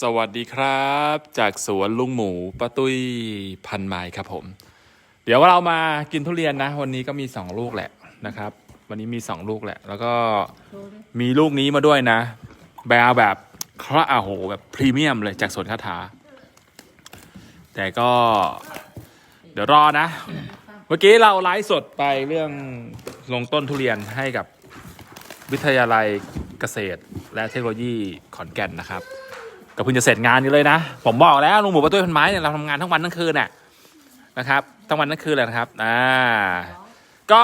สวัสดีครับ จากสวนลุงหมูป้าตุ้ยพันไม้ครับผม เดี๋ยวเรามากินทุเรียนนะ วันนี้ก็มีสองลูกแหละนะครับ วันนี้มีสองลูกแหละ แล้วก็มีลูกนี้มาด้วยนะ แบรแบบคระอาโหแบบพรีเมียมเลยจากสวนคาถา แต่ก็ เดี๋ยวรอนะ เมื่อกี้เราไลฟ์สดไปเรื่องลงต้นทุเรียนให้กับวิทยาลัยเกษตร และเทคโนโลยีขอนแก่นนะครับ ก็เพิ่งจะเสร็จงานอยู่เลยนะ ผมบอกแล้วลุงหมูประตูพันไม้เนี่ยเราทำงานทั้งวันทั้งคืนน่ะนะครับทั้งวันทั้งคืนเลยนะครับอ่าก็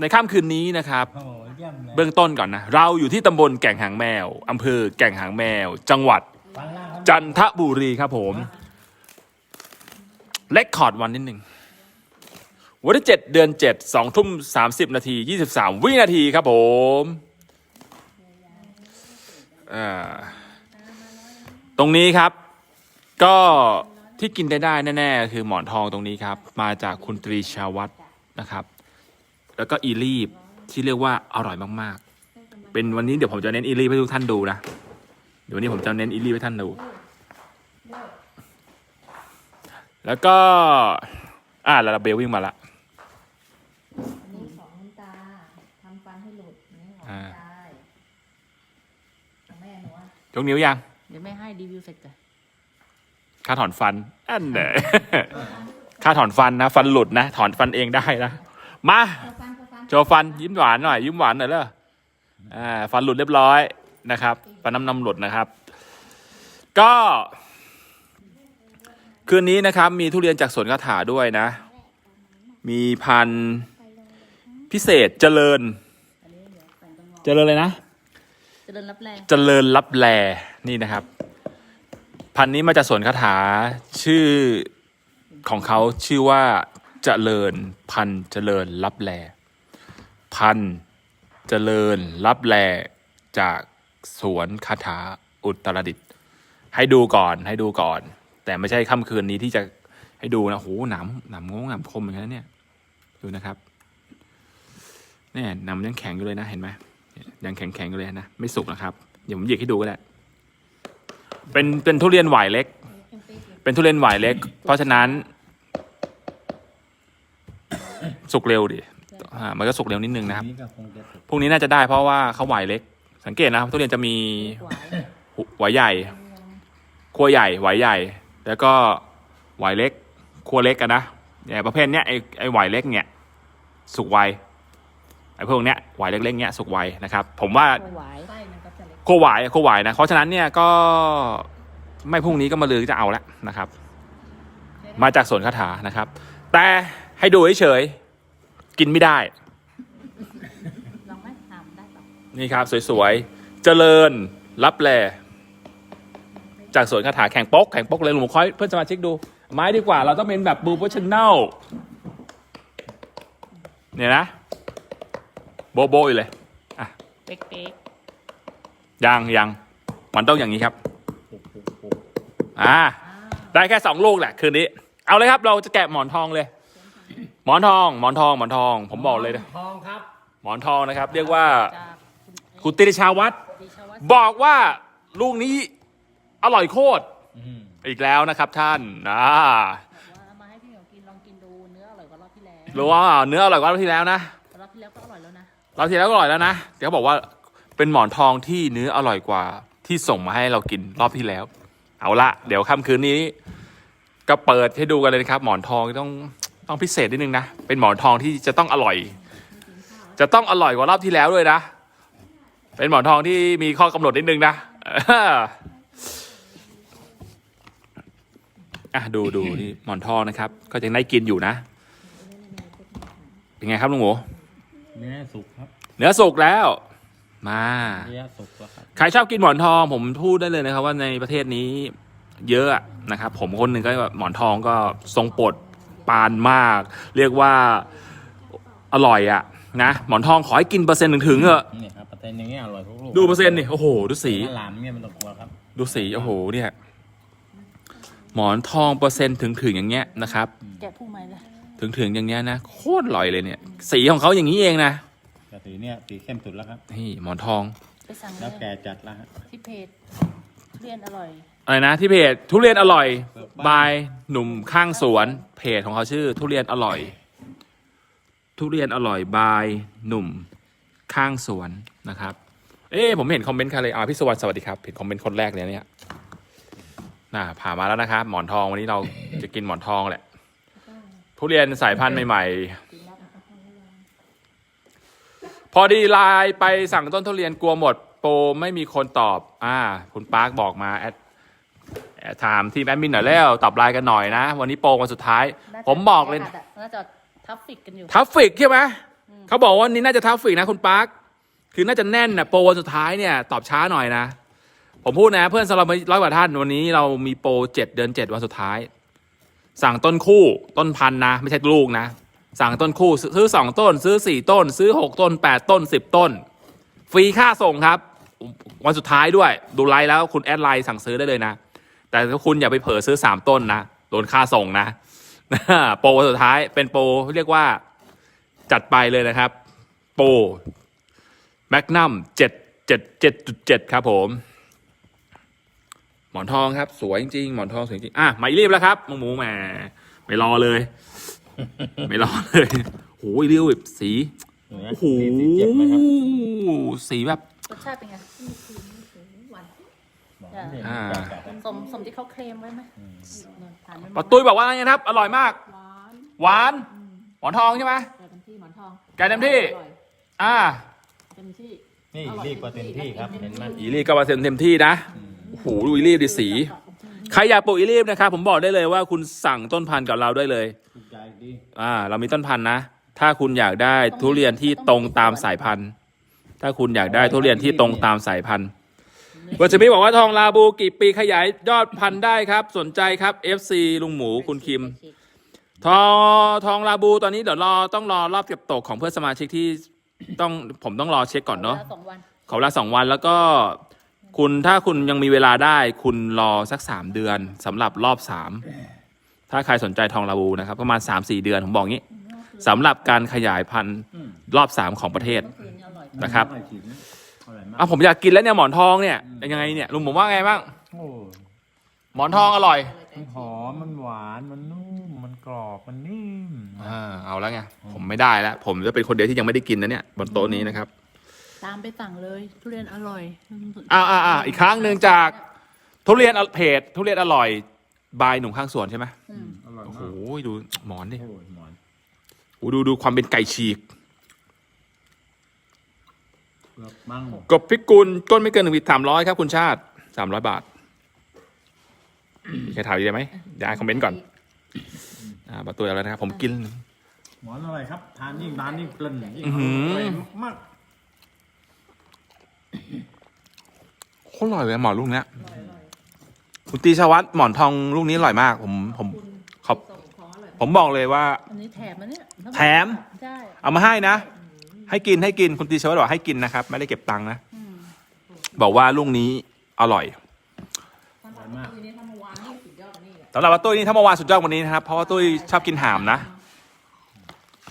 ในค่ำคืนนี้นะครับ โอ้โหเยี่ยมเลยเบื้องต้นก่อนนะเราอยู่ที่ตำบลแก่งหางแมวอำเภอแก่งหางแมว จังหวัด ฟันล่างครับจันทบุรีครับผมเลคคอร์ดวันนิดหนึ่งวันที่เจ็ดเดือนเจ็ดสองทุ่มสามสิบนาทียี่สิบสามวินาทีครับผมอ่า ตรงนี้ครับ ก็ที่กินได้ได้แน่ๆ คือหมอนทองตรงนี้ครับ มาจากคุณตรีชาวัตรนะครับ แล้วก็อีลีฟที่เรียกว่าอร่อยมากๆ เป็นวันนี้เดี๋ยวผมจะเน้นอีลีฟให้ทุกท่านดูนะเดี๋ยววันนี้ผมจะเน้นอีลีฟให้ท่านดู แล้วก็ อ่าลาลาเบลวิ่งมาละนี่ของคุณตาทำฟันให้หลุดนี่ของอ่าคุณตาของแม่หนูอะ ยกนิ้วยัง เดี๋ยวแม่ให้รีวิวเสร็จก่อนค่าถอนฟันอันเน่ค่าถอนฟันนะ ฟันหลุดนะ ถอนฟันเองได้นะ มาเอาฟันเอาฟันโชว์ฟัน ยิ้มหวานหน่อย ยิ้มหวานหน่อยเลยอ่า ฟันหลุดเรียบร้อยนะครับ ฟันน้ำนำหลุดนะครับ ก็ คืนนี้นะครับ มีทุเรียนจากสวนคาถาด้วยนะ มีพันธุ์พิเศษเจริญ เจริญเลยนะ เจะเดินรับแรงเจริญลับแล นี่นะครับ พันนี้มาจากสวนคาถาชื่อของเขาชื่อว่าเจริญพันเจริญลับแลพันเจริญลับแลจากสวนคาถาอุตรดิตถ์ให้ดูก่อนให้ดูก่อน แต่ไม่ใช่ค่ำคืนนี้ที่จะให้ดูนะโหหนามหนามงงหนามคมเหมือนกันเนี่ยดูนะครับเนี่ยหนามยังแข็งอยู่เลยนะเห็นไหมยังแข็งๆอยู่เลยนะไม่สุกนะครับเดี๋ยวผมหยิกให้ดูก็ได้ เป็นเป็นทุเรียนหวายเล็ก เป็นทุเรียนหวายเล็ก เพราะฉะนั้น สุกเร็วดิอ่ามันก็สุกเร็วนิดนึงนะครับ นี่ก็คงจะสุกพรุ่งนี้น่าจะได้เพราะว่าเขาหวายเล็ก สังเกตนะครับทุเรียนจะมีหวายหวายใหญ่ขั้วใหญ่หวายใหญ่ แล้วก็หวายเล็กขั้วเล็กกันนะเนี่ยประเภทเนี้ยไอไอหวายเล็กเนี่ย สุกไวไอพวกเนี้ยหวายเล็กๆเนี้ยสุกไวนะครับ ผมว่า หวาย โคหวายโคหวายนะเพราะฉะนั้นเนี่ยก็ไม่พรุ่งนี้ก็มาลือจะเอาแล้วนะครับ มาจากสวนคาถานะครับ แต่ให้ดูเฉยๆกินไม่ได้ลองไหมทำได้ปะนี่ครับ สวยๆเจริญรับแลจากสวนคาถาแข่งปกแข่งปกเลยหลวงคอยเพื่อนสมาชิกดู ไม้ดีกว่า เราต้องเป็นแบบบูโปชั่นแนลเนี่ยนะ โบโบอยู่เลยเป๊กเป๊ก ยังยังมันต้องอย่างนี้ครับปุกปุกปุกอ่า ได้แค่สองลูกแหละคืนนี้ เอาเลยครับเราจะแกะหมอนทองเลย หมอนทอง หมอนทองหมอนทอง ผมบอกเลยนะทองครับ หมอนทองนะครับ เรียกว่าจากคุณติริชาวัตรดิชวัตบอกว่าลูกนี้อร่อยโคตรอืมอีกแล้วนะครับท่านนะว่าเอามาให้พี่เหมียวกินลองกินดูเนื้ออร่อยกว่ารอบที่แล้วรู้ว่าเนื้ออร่อยกว่ารอบที่แล้วนะรอบที่แล้วก็อร่อยแล้วนะรอบที่แล้วก็อร่อยแล้วนะเดี๋ยวเขาบอกว่า เป็นหมอนทองที่เนื้ออร่อยกว่าที่ส่งมาให้เรากินรอบที่แล้ว เอาละเดี๋ยวค่ำคืนนี้ ก็เปิดให้ดูกันเลยนะครับ หมอนทองต้องต้องพิเศษนิดนึงนะ เป็นหมอนทองที่จะต้องอร่อย จะต้องอร่อยกว่ารอบที่แล้วด้วยนะ เป็นหมอนทองที่มีข้อกำหนดนิดนึงนะเอออะดูดูนี่หมอนทองนะครับ ก็ยังได้กินอยู่นะ เป็นไงครับลุงหมูเนื้อสุกครับ เนื้อสุกแล้ว มาเนื้อสุกแล้วครับ ใครชอบกินหมอนทองผมพูดได้เลยนะครับ ว่าในประเทศนี้เยอะนะครับ ผมคนหนึ่งก็แบบหมอนทองก็ทรงโปรดปานมาก เรียกว่าอร่อยอะนะหมอนทองขอให้กินเปอร์เซ็นต์ถึงๆเถอะนี่ครับเปอร์เซ็นต์อย่างเงี้ยอร่อยทุกลูกดูเปอร์เซ็นต์นี่โอ้โหดูสีถ้าหลามเนี่ยมันต้องกลัวครับ ดูสีโอ้โหเนี่ยหมอนทองเปอร์เซ็นต์ถึงๆอย่างเงี้ยนะครับ แกะผู้ใหม่เลย ถึงๆอย่างเงี้ยนะโคตรอร่อยเลยเนี่ย สีของเขาอย่างนี้เองนะแต่ สีเนี่ยสีเข้มสุดแล้วครับนี่หมอนทอง ไปสั่งเลแล้วยแกจัดแล้วฮะที่เพจเรียนอร่อย อะไรนะที่เพจทุเรียนอร่อยบายหนุ่มข้างสวน เพจของเขาชื่อ ทุเรียนอร่อย ทุเรียนอร่อยบายหนุ่มข้างสวนนะครับ เอ๊ะผมเห็นคอมเมนต์ใครเลยอ่าพี่สวัสดิ์สวัสดีครับเห็นคอมเมนต์คนแรกเลยเนี่ยน่าผ่านมาแล้วนะครับ หมอนทองวันนี้เราจะกินหมอนทองแหละ ทุเรียนสายพันธุ์ใหม่ ๆ พอดีไลน์ไปสั่งต้นทุเรียนกลัวหมด โปรไม่มีคนตอบ อ่า คุณปาร์คบอกมาแอดแอดถามทีมแอดมินหน่อยแล้วตอบไลน์กันหน่อยนะ วันนี้โปรวันสุดท้ายน่าจะผมบอกเลยน่าจะทัฟฟิกกันอยู่ทัฟฟิกใช่ไหมเขาบอกว่านี่น่าจะทัฟฟิกนะคุณปาร์คคือน่าจะแน่นนะโปรวันสุดท้ายเนี่ยตอบช้าหน่อยนะ ผมพูดนะเพื่อนสำหรับร้อยกว่าท่านวันนี้เรามีโปรเจ็ดเดือนเจ็ดวันสุดท้าย สั่งต้นคู่ต้นพันธุ์นะ ไม่ใช่ลูกนะ สั่งต้นคู่ซื้อสองต้น ซื้อสี่ต้น ซื้อหกต้นแปดต้นสิบต้น ฟรีค่าส่งครับ วันสุดท้ายด้วยดูไลน์แล้วคุณแอดไลน์สั่งซื้อได้เลยนะ แต่ถ้าคุณอย่าไปเผลอซื้อสามต้นนะโดนค่าส่งนะโปรวันสุดท้ายเป็นโปรเรียกว่าจัดไปเลยนะครับ โปรแมกนัมเจ็ดเจ็ดเจ็ดจุดเจ็ดครับผม หมอนทองครับ สวยจริงๆหมอนทองสวยจริงอะมารีบแล้วครับมูหมูแหมไม่รอเลย ไม่รอเลยโอ้ยเรียวแบบสีเห็นไหมโอ้โหสีเจ็บไหมครับสีแบบรสชาติเป็นไงหวานอ่าจัดๆสมสมที่เขาเคลมไว้ไหมทานไม่หมปะดตุ้ยบอกว่าอะไรนะครับ อร่อยมาก หวาน หวานหมอนทองใช่ไหมแกเต็มที่หมอนทองแกเต็มที่อร่อยอ่าเต็มที่นี่รีบกว่าเต็มที่ครับเห็นไหมอีรีบก็มาเต็มเต็มที่นะโอ้โหดูอีรีบดิสี ใครอยากปลูกอีรีบนะครับ ผมบอกได้เลยว่าคุณสั่งต้นพันธุ์กับเราได้เลยถูกใจดี อ่า เรามีต้นพันธุ์นะ ถ้าคุณอยากได้ทุเรียนที่ตรงตามสายพันธุ์ ถ้าคุณอยากได้ทุเรียนที่ตรงตามสายพันธุ์วัชมิบอกว่าทองลาบูกี่ปีขยายยอดพันธุ์ได้ครับ สนใจครับ FC ลุงหมูคุณคิม ทองทองลาบูตอนนี้เดี๋ยวรอต้องรอรอบเก็บตกของเพื่อนสมาชิกที่ต้องผมต้องรอเช็คก่อนเนาะสองวันขอเวลาสองวันแล้วก็คุณถ้าคุณยังมีเวลาได้ คุณรอสักสามเดือนสำหรับรอบสาม ถ้าใครสนใจทองลาบูนะครับประมาณสามสี่เดือนผมบอกงี้สำหรับการขยายพันธุ์รอบสามของประเทศเมื่อคืนนี้อร่อยนะครับอร่อยจริงอร่อยมากอะผมอยากกินแล้วเนี่ยหมอนทองเนี่ยยังไงเนี่ยลุงผมว่าไงบ้าง โอ้หมอนทองอร่อยมันหอมมันหวานมันนุ่มมันกรอบมันนิ่มอ่าเอาแล้วไงผมไม่ได้แล้ว ผมจะเป็นคนเดียวที่ยังไม่ได้กินนะเนี่ยบนโต๊ะนี้นะครับ ตามไปสั่งเลยทุเรียนอร่อยอ่าอ่าอ่าอีกครั้งหนึ่งจากทุเรียนเพจทุเรียนอร่อย บายหนุ่มข้างสวนใช่ไหมอืมอร่อยโอ้โหมากดูหมอนดิโอ้ยหมอนโอ้ดูดูความเป็นไก่ฉีกเปลือกมั่งกบพิกุลก้นไม่เกินหนึ่งปีสามร้อยครับคุณชาติสามร้อยบาทมีใครถามอีกไหมเดี๋ยวอ่านคอมเมนต์ก่อนอ่าประตูแล้วนะครับผมกิน หมอนอร่อยครับ ทานยิ่งทานยิ่งเพลินยิ่งอื้อหืออร่อยมากโคตรอร่อยเลยหมอนลูกเนี้ย คุณตีชวัตหมอนทองลูกนี้อร่อยมาก ผมผมขอบส่งของอร่อยผมบอกเลยว่า อันนี้แถมนะเนี่ยแถม ใช่เอามาให้นะ ให้กินให้กินคุณตีชวัตบอกให้กินนะครับ ไม่ได้เก็บตังค์นะ อืมบอกว่าลูกนี้อร่อยทำแบบนี้นี่ทำเมื่อวานนี่สุดยอดกว่านี่แหละสำหรับว่าตุ้ยนี่ถ้าเมื่อวานสุดยอดกว่านี้นะครับ เพราะว่าตุ้ยชอบกินห่ามนะ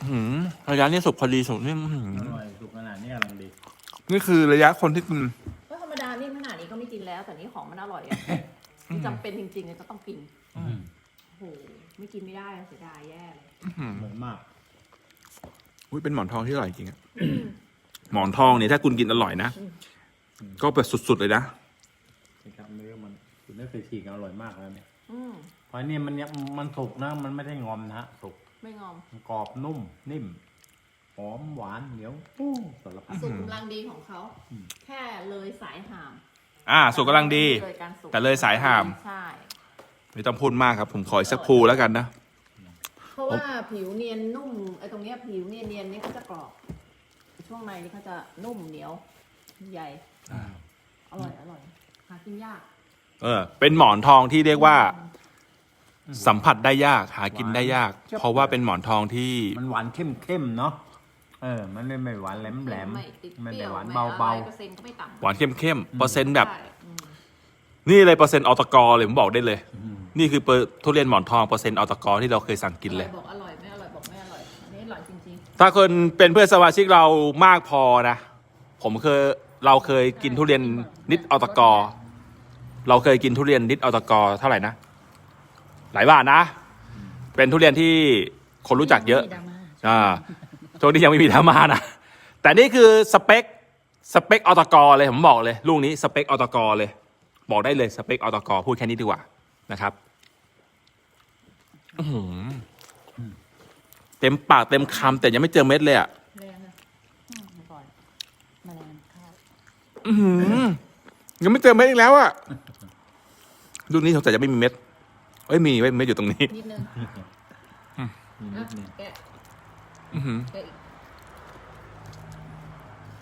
อื้อหือระยะนี้สุกพอดีสุกนี่อื้อหืออร่อยสุกขนาดนี้กำลังดีนี่คือระยะคนที่กิน ก็ธรรมดานี่ขนาดนี้ก็ไม่กินแล้ว แต่นี่ของมันอร่อยอะนี่ จำเป็นจริงๆเลยจะต้องกินโอ้โหไม่กินไม่ได้อะเสียดายแย่เลยเหมือนมาก อุ้ยเป็นหมอนทองที่อร่อยจริงอะหมอนทองเนี่ยถ้าคุณกินอร่อยนะ ก็แบบสุดๆเลยนะ นะครับเนื้อมันคุณได้เคยฉีกอร่อยมากแล้วเนี่ยอืมเพราะเนี่ยมันยังมันสุกนะ มันไม่ได้งอมนะฮะสุกไม่งอมมันกรอบนุ่มนิ่มหอมหวานเหนียวโอ้สารพัดสุกกำลังดีของเขา แค่เลยสายหาม อ่าสุกกำลังดี เลยการสุกแต่เลยสายหาม ใช่ ไม่ต้องพูดมากครับ ผมขออีกสักครูแล้วกันนะ เพราะว่าผิวเนียนนุ่มไอ้ตรงเนี้ยผิวเนียนเนียนๆนี่เขาจะกรอบ ช่วงในนี่เขาจะนุ่มเหนียว ใหญ่ อร่อยอร่อยหากินยาก เออ เป็นหมอนทองที่เรียกว่า สัมผัสได้ยากหากินได้ยาก เพราะว่าเป็นหมอนทองที่มันหวานเข้มเข้มๆเนาะ เออ มันไม่ไม่หวานแหลมแหลม ไม่ติดมันเปรี้แต่ยวหวานไม่เบาเบาอะไรเปอร์เซ็นต์ก็ไม่ต่ำหวานเข้มเข้มๆเปอร์เซ็นต์แบบ ใช่อืมนี่เลยเปอร์เซ็นต์ออตกอเลยผมบอกได้เลย นี่คือเปอร์ทุเรียนหมอนทองเปอร์เซ็นต์ออตกอที่เราเคยสั่งกินเลยอร่อบอกอร่อยไม่อร่อยบอกไม่อร่อยอันนี้อร่อยจริงถ้าคนเป็นเพื่อนสมาชิกเรามากพอนะ ผมเคยเราเคยกินทุเรียนนิดออตกอ เราเคยกินทุเรียนดิสออตกเท่าไหร่นะ หลายบาทนะ เป็นทุเรียนที่คนรู้จักเยอะมีดราม่าอ่า ช่วงนี้ยังไม่มีธรรมานะ แต่นี่คือสเปคสเปคออตกเลยผมบอกเลย ลูกนี้สเปคออตกเลย บอกได้เลยสเปคออตกพูดแค่นี้ดีกว่านะครับอื้อหือเต็มปากเต็มคำแต่ยังไม่เจอเม็ดเลยอะแรงอะอืมอร่อยแมลงข้าวอื้อหือยังไม่เจอเม็ดอีกแล้วอะลูกนี้สงสัยจะไม่มีเม็ดเอ้ยมีเว้ยเม็ดอยู่ตรงนี้ นิดนึงมีนิดนึงแกะ อื้อหือแกะอีก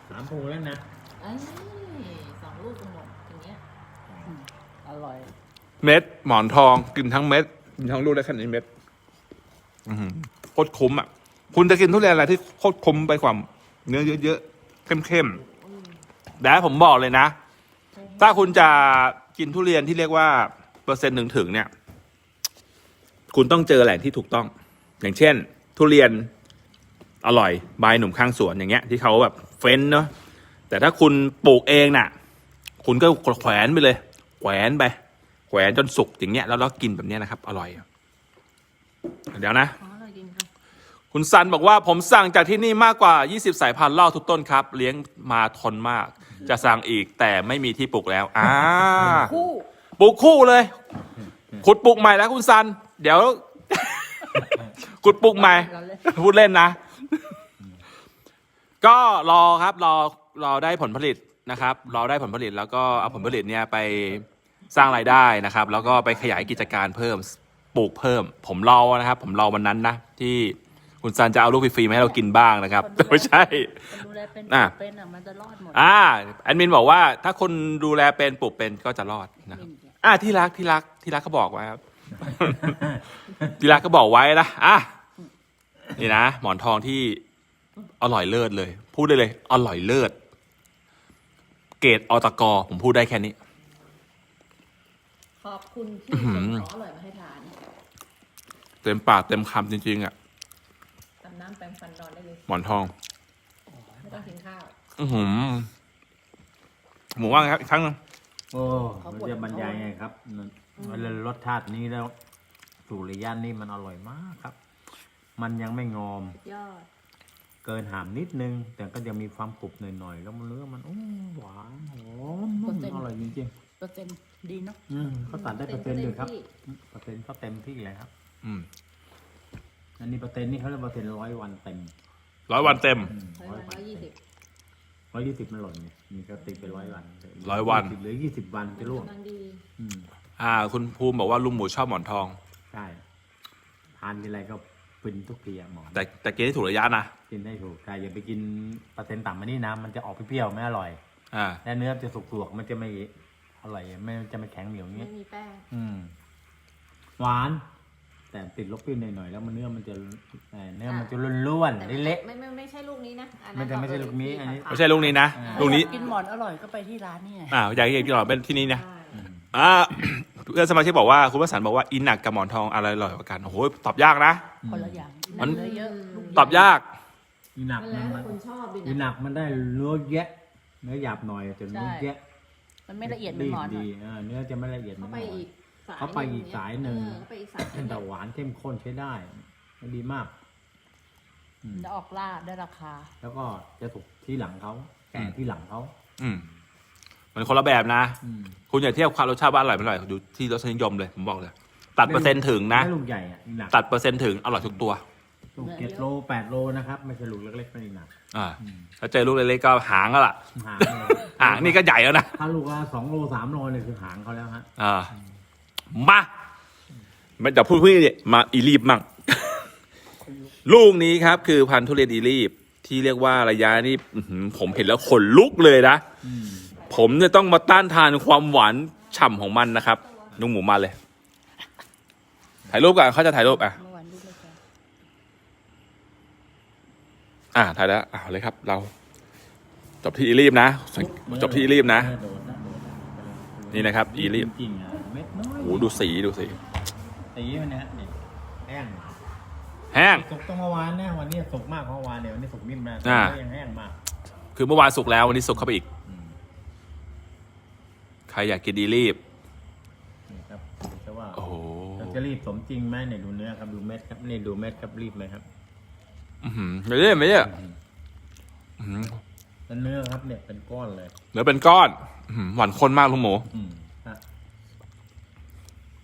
สามภูแล้วนะเอ้ยสองลูกกันหมดอย่างเงี้ยอืมอร่อย เม็ดหมอนทองกินทั้งเม็ดกินทั้งลูกได้แค่นี้เม็ดอื้อหือโคตรคุ้มอะ คุณจะกินทุเรียนอะไรที่โคตรคุ้มไปกว่าเนื้อเยอะๆเข้มๆแต่ผมบอกเลยนะ ถ้าคุณจะกินทุเรียนที่เรียกว่า เปอร์เซ็นต์ถึงถึงๆเนี่ย คุณต้องเจอแหล่งที่ถูกต้อง อย่างเช่น ทุเรียน อร่อยบายหนุ่มข้างสวนอย่างเงี้ยที่เขาแบบเฟ้นเนาะแต่ถ้าคุณปลูกเองน่ะ คุณก็แขวนไปเลย แขวนไป แขวนจนสุกอย่างเงี้ยแล้วเรากินแบบเนี้ยนะครับ อร่อย เดี๋ยวนะ คุณซันบอกว่าผมสั่งจากที่นี่มากกว่า 20 สายพันธุ์เล้าทุกต้นครับ เลี้ยงมาทนมาก จะสั่งอีกแต่ไม่มีที่ปลูกแล้วอ่าคู่ปลูกคู่เลย ขุดปลูกใหม่แล้วคุณซัน เดี๋ยว ขุดปลูกใหม่ พูดเล่นนะ ก็รอครับรอรอได้ผลผลิตนะครับรอได้ผลผลิตแล้วก็เอาผลผลิตเนี่ยไปสร้างรายได้นะครับ แล้วก็ไปขยายกิจการเพิ่มปลูกเพิ่ม ผมรอนะครับ ผมรอวันนั้นนะที่คุณซันจะเอาลูกฟรีๆมาให้เรากินบ้างนะครับคนดูแลไม่ใช่ คนดูแลเป็นอะ เป็นอะมันจะรอดหมดอ่าแอดมินบอกว่าถ้าคนดูแลเป็นปลูกเป็นก็จะรอดนะครับอ่าที่รักที่รักที่รักเขาบอกไว้ครับ ที่รักก็บอกไว้นะอะนี่นะ หมอนทองที่ อร่อยเลิศเลย พูดได้เลย อร่อยเลิศ เกรดอตกผมพูดได้แค่นี้ ขอบคุณที่อื้อหือส่งของอร่อยมาให้ทานเต็มปากเต็มคำจริง ๆ อะทำน้ำแปรงฟันนอนได้เลย หมอนทอง ไม่ต้องกินข้าว อือหือหมูว่างครับอีกครั้งหนึงโอ้มันจะบรรยายไงครับมันรสชาตินี้แล้วสุริยันนี่มันอร่อยมากครับ มันยังไม่งอม ยอด เกินหามนิดนึง แต่ก็ยังมีความกรุบหน่อยๆ แล้วมันเนื้อมันโอ้หวานหอมนุ่มอร่อยจริงเปอร์เซ็นต์ดีเนาะๆอืมเขาตัดได้เปอร์เซ็นต์ด้วยครับเปอร์เซ็นต์เขาเต็มที่เลยครับ อืมอันนี้เปอร์เซ็นต์นี่เขาเรียกเปอร์เซ็นต์ร้อยวันเต็มร้อยวันเต็ม ร้อยวันร้อยยี่สิบร้อยยี่สิบมันหล่นเนี่ยมีก็ติดไปร้อยวันร้อยวันเหลือยี่สิบวันจะร่วงกำลังดีอืม อ่า คุณภูมิบอกว่าลุงหมูชอบหมอนทอง ใช่ทานทีไรก็ ฟินทุกทีอะหมอแต่แต่กินให้ถูกระยะนะกินได้ถูกแต่อย่าไปกินเปอร์เซ็นต์ต่ำมานี่นะมันจะออกเปรี้ยวๆไม่อร่อย อ่าและเนื้อจะสุกๆมันจะไม่อร่อยไม่จะไม่แข็งเหนียวอย่างไม่เงี้ยมีแป้งอืม หวาน แต่ติดลบปิ้นหน่อยๆแล้วมันเนื้อมันจะเอ่อเนื้อมันจะล้วนแต่ๆเละ ไม่ไม่ไม่ใช่ลูกนี้นะอันไม่ใช่ไม่ใช่ลูกนี้อันนี้ ไม่ใช่ลูกนี้นะลูกนี้ กินหมอนอร่อยก็ไปที่ร้านนี่ไง อ่าอยากให้กินหรอเป็นที่นี่นะใช่อ่า เพื่อนสมาชิกบอกว่าคุณวสันต์บอกว่าอินหนักกับหมอนทองอะไรอร่อยกว่ากันโอ้โหตอบยากนะ คนละอย่างมัน เนื้อเยอะลูกตอบยาก อีหนักมันมัแล้วนแต่คนชอบดิอีหนักมันได้เนื้อแยะเนื้อหยาบหน่อยแต่เนื้อแยะมันไม่ละเอียดเหมือนหมอนดีอ่าเนื้อจะไม่ละเอียดเหมืเขาอนหไปมอน อีกสายเขาไปอีกสายหนึ่ง เออเขาไปอีกสายหนึ่งแต่หวานเข้มข้นใช้ได้ดีมากอืมจะออกล่าได้ราคา แล้วก็จะถูกที่หลังเขาแก่ที่หลังเขา อืมมันคนละแบบนะ อืม คุณอย่าเทียบความรสชาติว่าอร่อยไม่อร่อยดูที่รสนิยมเลยผมบอกเลย ตัดเปอร์เซ็นต์ถึงนะ ไม่ลูกใหญ่อะอีหนักตัดเปอร์เซ็นต์ถึงอร่อยทุกตัว ลูกเจ็ดโลแปดโลนะครับไม่ใช่ลูกเล็กๆไม่ได้หนักอ่าถ้าเจอลูกเล็กๆก็หางแล้วล่ะหางเลยหางนี่ก็ใหญ่แล้วนะถ้าลูกละสองโลสามโลเนี่ยคือหางเขาแล้วฮะอ่ามาไม่จะพูดเพื่อมาอีลีบมั่ง ลูกนี้ครับ คือพันธุ์ทุเรียนอีลีบ ที่เรียกว่าระยะนี่อื้อหือผมเห็นแล้วขนลุกเลยนะ ผมจะต้องมาต้านทานความหวานฉ่ำของมันนะครับลุงหมูมาเลย ถ่ายรูปก่อนเขาจะถ่ายรูปอะเมื่อวานลูกเลยจ้ะอ่าถ่ายแล้วอ่าเลยครับ เรา จบที่อีลีบนะจบที่อีลีบนะโดดนะโดดนะ นี่นะครับ อีลีบจริงๆอะเม็ดน้อยโอ้โหดูสีดูสีตีมันนะนี่แห้งแห้ง สุกต้องเมื่อวานนะวันนี้สุกมากเพราะเมื่อวานเนี่ยวันนี้สุกนิ่มมากอ่า ก็ยังแห้งมาก คือเมื่อวานสุกแล้ววันนี้สุกเข้าไปอีกอืมใค รอยากกินอีลีบจะรีบสมจริงไหมเนี่ยดูเนื้อครับดูเม็ดครับนี่ดูเม็ดครับรีบไหมครับอื้อหือไม่ได้ไม่ได้อื้อหือแล้วเนื้อครับเนี่ยเป็นก้อนเลยเดี๋ยวเป็นก้อนอื้อหือหวานข้นมากลุงหมู อืมฮะ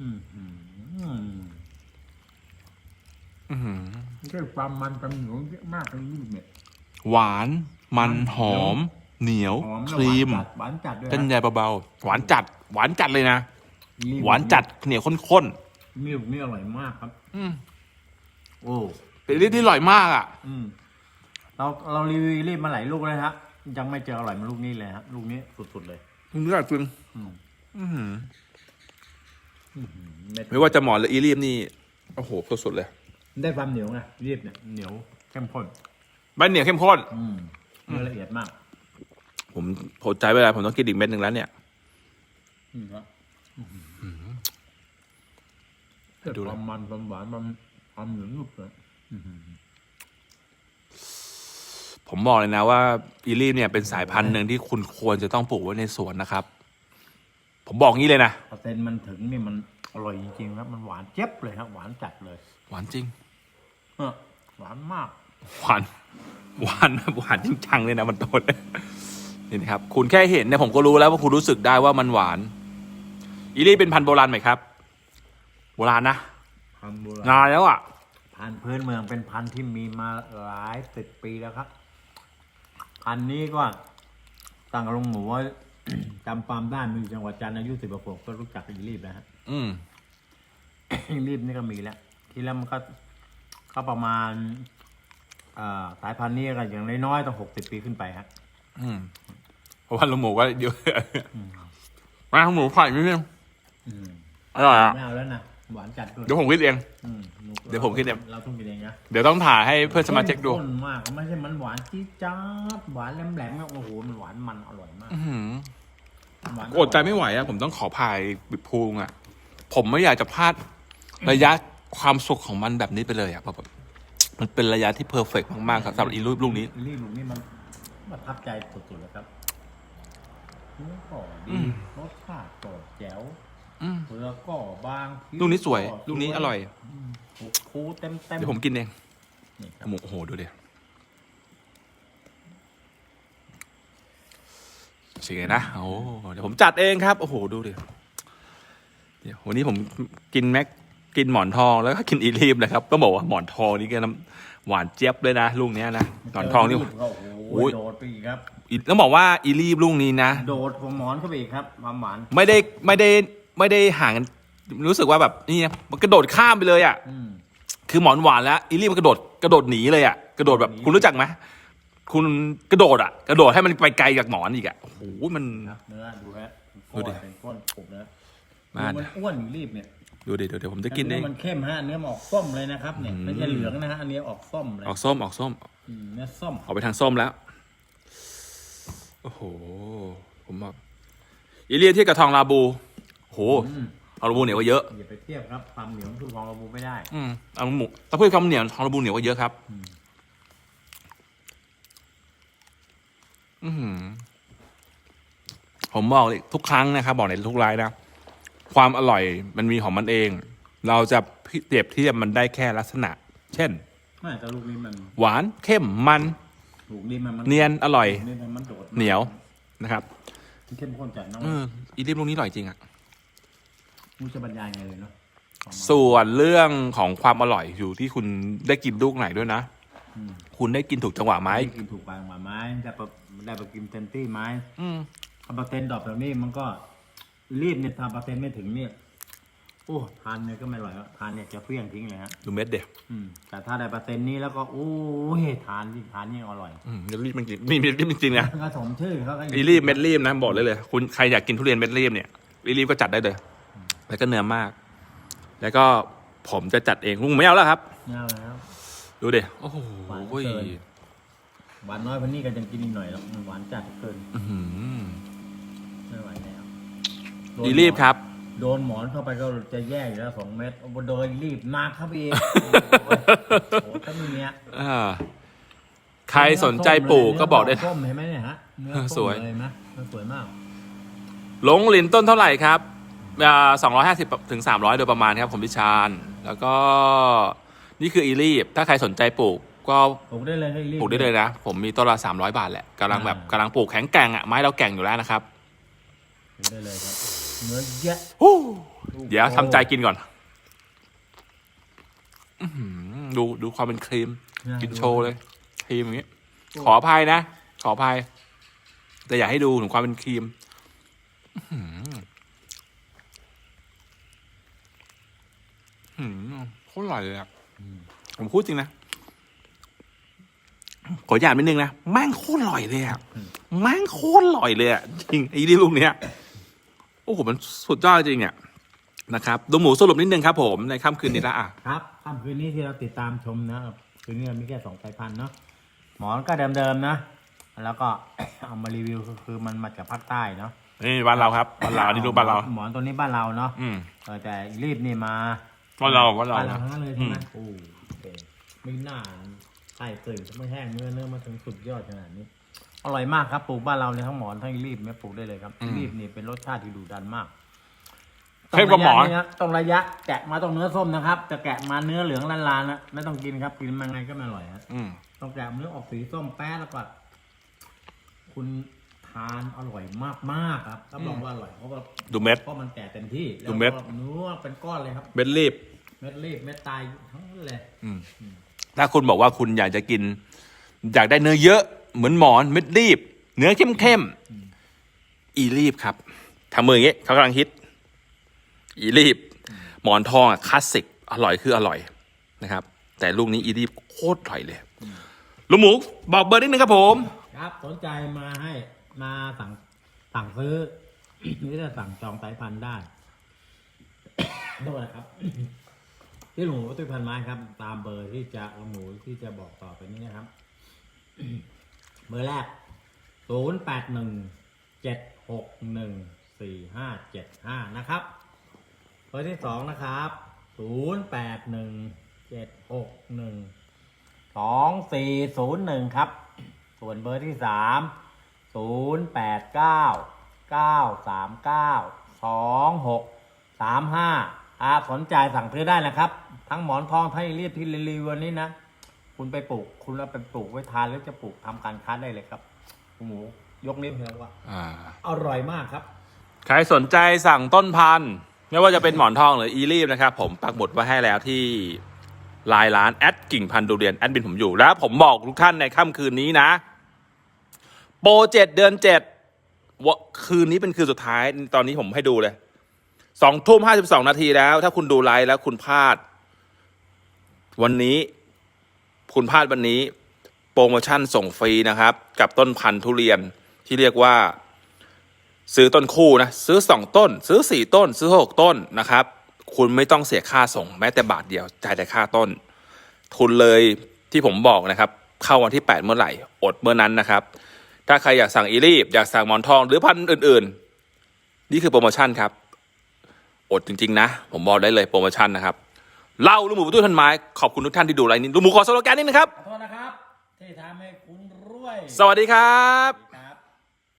อืมอืมอืมอื้อหือนี่คือความมันความเหนียวเยอะมากเลยนี่เนี่ย หวานมันหอม เหนียวหอมคแล้วรีมหวานจัดหวานจัดด้วยเส้นนะใยเบาๆหวานจัด หวานจัดเลยนะรีบหวานจัดเหนียวข้นนี่ลูกนี่อร่อยมากครับๆอืมโอ้เป็นที่ที่อร่อยมากอะ อืมเราเรารีวิวรีบมาหลายลูกแล้วครับยังไม่เจออร่อยเหมาลูกนี้เลยครับลูกนี้สุดๆเลยเนื้อจริงอืมอื้อหือเม็ดไม่ว่าจะหมอนหรืออีรีบนี่โอ้โหสุดๆเลย ได้ความเหนียวไงรีบเนี่ยเหนียวเข้มข้นใบเหนียวเข้มข้นอืมเนื้อละเอียดมาก ผมโหดใจเวลาผมต้องกินอีกเม็ดหนึ่งแล้วเนี่ย อืมครับดูดูแลความมันความหวานความความเหนียวนุ่มเลยผมบอกเลยนะว่าอีรีบเนี่ยเป็นสายพันธุ์หนึ่งที่คุณควรจะต้องปลูกไว้ในสวนนะครับ ผมบอกงี้เลยนะเปอร์เซ็นต์มันถึงนี่มันอร่อยจริงๆครับ มันหวานเจี๊ยบเลยครับหวานจัดเลยหวานจริง เออหวานมาก หวาน หวานหวานจริงจังเลยนะมันโดน นี่นะครับ คุณแค่เห็นเนี่ยผมก็รู้แล้วว่าคุณรู้สึกได้ว่ามันหวาน อีรีบเป็นพันธุ์โบราณไหมครับ โบราณนะพันธุ์โบราณนานแล้วอะ พันธุ์พื้นเมืองเป็นพันธุ์ที่มีมาหลายสิบปีแล้วครับ พันธุ์นี้ก็ตั้งกับลุงหมูว่าจำความได้มีจังหวัดจันทร์อายุสิบกว่าขวบก็รู้จักอีรีบแล้วฮะ อืม อีรีบนี่ก็มีแล้ว ทีแล้วมันก็ก็ประมาณเอ่อสายพันธุ์นี้ก็อย่างน้อยๆต้องหกสิบปีขึ้นไปฮะ อืมเพราะ ว่าลุงหมูก็เยอะมาลุงหมูไข่นิดนึงอืมอร่อยอะ ไม่เอาแล้วนะหวานจัดด้วยเดี๋ยวผมคิดเอง อืมเดี๋ยวผมคิดเอง เราต้องกินเองนะเดี๋ยวต้องถ่ายให้เพื่อนสมาชิกดูข้นมากไม่ใช่มันหวานจี๊ดจ๊าดหวานแหลมๆนะโอ้โหมันหวานมันอร่อยมากอื้อหือหวานอดใจไม่ไหวอะผมต้องขอพายบิบพูงอะผมไม่อยากจะพลาดระยะความสุขของมันแบบนี้ไปเลยอะแบบมันเป็นระยะที่เพอร์เฟกมากๆครับสำหรับอีรูปลูกนี้อีรีบลูกนี่มันประทับใจสุดๆเลยครับ เนื้อก็อืดีมรสชาติก็แจ๋วอืมเปลือกก็บางผิลูกนี้สวยก็ลูกนี้อร่อยมคูเต็มเต็มเดี๋ยวผมกินเองนี่ครับหมูโอ้โหดูดิสิไงนะโอ้เดี๋ยวผมจัดเองครับ โอ้โหดูดิเดี๋ยววันนี้ผมกินแม็กกินหมอนทองแล้วก็กินอีลีฟนะครับต้องบอกว่าหมอนทองนี่ก็น้ำหวานเจี๊ยบเลยนะลูกเนี้ยนะหมอนทองนี่รีบก็โอ้โอ้โหยโดดไปอีกครับ อีต้องบอกว่าอีลีฟลูกนี้นะ โดดหัวหมอนเข้าไปอีกครับความหวานไม่ได้ไม่ได้ไม่ได้ห่างกันรู้สึกว่าแบบนี่นะมันกระโดดข้ามไปเลยอะ อืม คือหมอนหวานแล้วอีลี่มันกระโดดกระโดดหนีเลยอะกระโดดแบบหนี คุณรู้จักไหมคุณกระโดดอะ กระโดดให้มันไปไกลจากหมอนอีกอะโอ้โหมันครับเนื้อดูฮะดูดิ เป็นก้อนกบนะมาดูมันอ้วนอยู่รีบเนี่ยดูดิเดี๋ยวเดี๋ยวผมจะกินเอเนื้งอมันเข้มฮะเนื้อมันออกส้มเลยนะครับเนี่ยอืมไม่ใช่เหลืองนะฮะอันนี้ออกส้มเลยออกส้มออกส้ม อืมเนื้อส้ม ออกไปทางส้มแล้ว โอ้โห ผมแบบอีลี่ที่กระทองลาบูโอ้โหอืมทองลาบูเหนียวกว่าเยอะ อย่าไปเทียบครับความเหนียวสู้ของเราบูไม่ได้ อืมเอาหมูถ้าพูดคำเหนียวทองลาบูเหนียวกว่าเยอะครับ อืม อือหือ ผมบอกเลยทุกครั้งนะครับบอกในทุกไลน์นะ ความอร่อยมันมีของมันเอง เราจะเปรียบเทียบมันได้แค่ลักษณะ เช่น ไม่แต่ลูกนี้มันหวานเข้มมันลูกนี้มันมัน เนียนอร่อยลูกนี่มันโดดเหนียวนะครับมันเข้มข้นจัดน้องเอออีลิฟลูกนี้อร่อยจริงอะมูจะบรรยายไงเลยเนาะส่วนเรื่องของความอร่อยอยู่ที่คุณได้กินลูกไหนด้วยนะอืมคุณได้กินถูกจังหวะไหมกินถูกปากหมาไม้ได้ไปได้ไปกินเต็มที่ไหมอืมถ้าเปอร์เซ็นต์ดรอปแบบนี้มันก็รีบเนี่ยถ้าเปอร์เซ็นต์ไม่ถึงเนี่ย โอ้ทานเนี่ยก็ไม่อร่อยแล้วทานเนี่ยจะเฟี้ยงทิ้งเลยฮะดูเม็ดเดียวอืมแต่ถ้าได้เปอร์เซ็นต์นี้แล้วก็โอ้ยทานยิ่งทานยิ่งอร่อยอืมอีลิฟมันจริงมีมีจริงๆนะผสมชื่อเขาก็อีลิฟเม็ดรีบนะบอกเลยเลย คุณใครอยากกินทุเรียนเม็ดรีบเนี่ยอีลิฟก็จัดได้เลย แล้วก็เนื้อมาก แล้วก็ผมจะจัดเองลุงไม่เอาแล้วครับเงาแล้วดูดูดิโอ้โหหวานเกินหวานน้อยพันนี้ก็ยังกินอีกหน่อยแล้วมันหวานจัดเกินอื้อหือไม่ไหวแล้วอีรีบครับ โดนหมอนเข้าไปก็จะแย่อยู่แล้วสองเม็ดโอ้โหโดนรีบมากครับพี่โอ้โหถ้ามีเนี้ยอ่าใครสนใจปลูกก็บอกได้ส้มเห็นไหมเนี่ยฮะเนื้อเออสส้มวยเลยนะมันสวยมากหลงหลินต้นเท่าไหร่ครับสองร้อยห้าสิบถึงสามร้อยโดยประมาณครับผมพิชานแล้วก็นี่คืออีลีฟถ้าใครสนใจปลูกก็ปลูกได้เลยให้รีบปลูกได้เลยนะ ผมมีต้นละสามร้อยบาทแหละกำลังแบบอ่ากำลังปลูกแข็งแกร่งอะไม้เราแกร่งอยู่แล้วนะครับปลูกได้เลยครับ เนื้อเยอะเดี๋ยวทำใจกินก่อนอื้อหือดูดูความเป็นครีม กินโชว์เลยครีมอย่างนี้ ขออภัยนะ ขออภัย แต่อยากให้ดูถึงความเป็นครีมอื้อหืออื้อหือโคตรอร่อยเลยอะผมพูดจริงนะ ขออย่างนิดนึงนะแม่งโคตรอร่อยเลยอะแม่งโคตรอร่อยเลยอะจริงไอ้ที่ลูกเนี้ย โอ้โหมันสุดยอดจริงเนี่ยนะครับดูหมูสรุปนิดนึงครับผมในค่ำคืนนี้ละอะครับค่ำคืนนี้ที่เราติดตามชมนะครับคืนนี้เรามีแค่สองสายพันธุ์เนาะหมอนก็เดิมๆนะ แล้วก็เอามารีวิวก็คือมันมาจากภาคใต้เนาะนี่บ้านเราครับบ้านเราอันนี้ลูกบ้านเรา หมอนตัวนี้บ้านเราเนาะอืมเออแต่รีบนี่มาบ้านเราบ้านเราบ้านเราทั้งนั้นเลยใช่ไหมอืมโอ้โอเคไม่น่าไข่ตื่นไม่แห้งเนื้อเนื้อมาถึงสุดยอดขนาดนี้ อร่อยมากครับปลูกบ้านเราเนี่ยทั้งหมอนทั้งรีบเนี่ยปลูกได้เลยครับรีบนี่เป็นรสชาติที่ดุดันมากเข้มกว่าหมอนตรงระยะะต้องระยะแกะมาต้องเนื้อส้มนะครับจะแกะมาเนื้อเหลืองลานๆนะไม่ต้องกินครับกินมันไงก็ไม่อร่อยฮะอืมต้องแกะเนื้อออกสีส้มแป๊ดแล้วก็คุณทานอร่อยมากๆครับรับรองว่าอร่อยเพราะว่าดูเม็ดเพราะมันแก่เต็มที่ดูเม็ดแล้วก็เนื้อเป็นก้อนเลยครับ เม็ดรีบ เม็ดรีบเม็ดตายทั้งนั้นเลยอืมถ้าคุณบอกว่าคุณอยากจะกิน อยากได้เนื้อเยอะ เหมือนหมอนเม็ดรีบ เนื้อเข้มเข้มๆอีรีบครับทำมืออย่างงี้เขากำลังฮิต อีรีบ หมอนทองอะคลาสสิกอร่อยคืออร่อยนะครับ แต่ลูกนี้อีรีบโคตรอร่อยเลยลุงหมูบอกเบอร์นิดนึงครับผม ครับ สนใจมาให้มาสั่งสั่งซื้อหรือจะสั่งจองสายพันธุ์ได้โทษนะครับ ที่หลวงหมูตุ้ยพันไม้ครับ ตามเบอร์ที่จะหลวงหมูที่จะบอกต่อไปนี้นะครับ เบอร์แรกศูนย์แปดหนึ่งเจ็ดหกหนึ่งสี่ห้าเจ็ดห้านะครับเบอร์ที่สองนะครับศูนย์แปดหนึ่งเจ็ดหกหนึ่งสองสี่ศูนย์หนึ่งครับ ส่วนเบอร์ที่สามศูนย์แปดเก้าเก้าสามเก้าสองหกสามห้าอาสนใจสั่งซื้อได้นะครับ ทั้งหมอนทองทั้งอีรีบที่รีวิววันนี้นะ คุณไปปลูก คุณเอาไปปลูกไว้ทานหรือจะปลูกทำการค้าได้เลยครับคุณหมูยกนิ้วให้แล้วว่าอ่า อร่อยมากครับ ใครสนใจสั่งต้นพันธุ์ไม่ว่าจะเป็นหมอนทองหรืออีรีบนะครับ ผมปักหมุดไว้ให้แล้วที่ไลน์ร้านแอดกิ่งพันธุ์ดูเรียนแอดบินผมอยู่แล้ว ผมบอกทุกท่านในค่ำคืนนี้นะ โปรเจ็ดเดือนเจ็ดวะคืนนี้เป็นคืนสุดท้ายตอนนี้ผมให้ดูเลยสองทุ่มห้าสิบสองนาทีแล้ว ถ้าคุณดูไลฟ์แล้วคุณพลาด วันนี้ คุณพลาดวันนี้ โปรโมชั่นส่งฟรีนะครับ กับต้นพันธุ์ทุเรียนที่เรียกว่า ซื้อต้นคู่นะ ซื้อสองต้น ซื้อสี่ต้น ซื้อหกต้นนะครับ คุณไม่ต้องเสียค่าส่งแม้แต่บาทเดียวจ่ายแต่ค่าต้น ทุนเลยที่ผมบอกนะครับ เข้าวันที่ 8 เมื่อไหร่ อดเมื่อนั้นนะครับ ถ้าใครอยากสั่งอีรีบ อยากสั่งหมอนทองหรือพันธุ์อื่น ๆ นี่คือโปรโมชั่นครับ อดจริง ๆ นะ ผมบอกได้เลยโปรโมชั่นนะครับ เล่าลูกหมูประตู้ทันไม้ ขอบคุณทุกท่านที่ดูไลน์นี้ลูกหมูขอสโลแกนนิดนึงครับ ขอโทษนะครับ ที่ทำให้คุณรวย สวัสดีครับ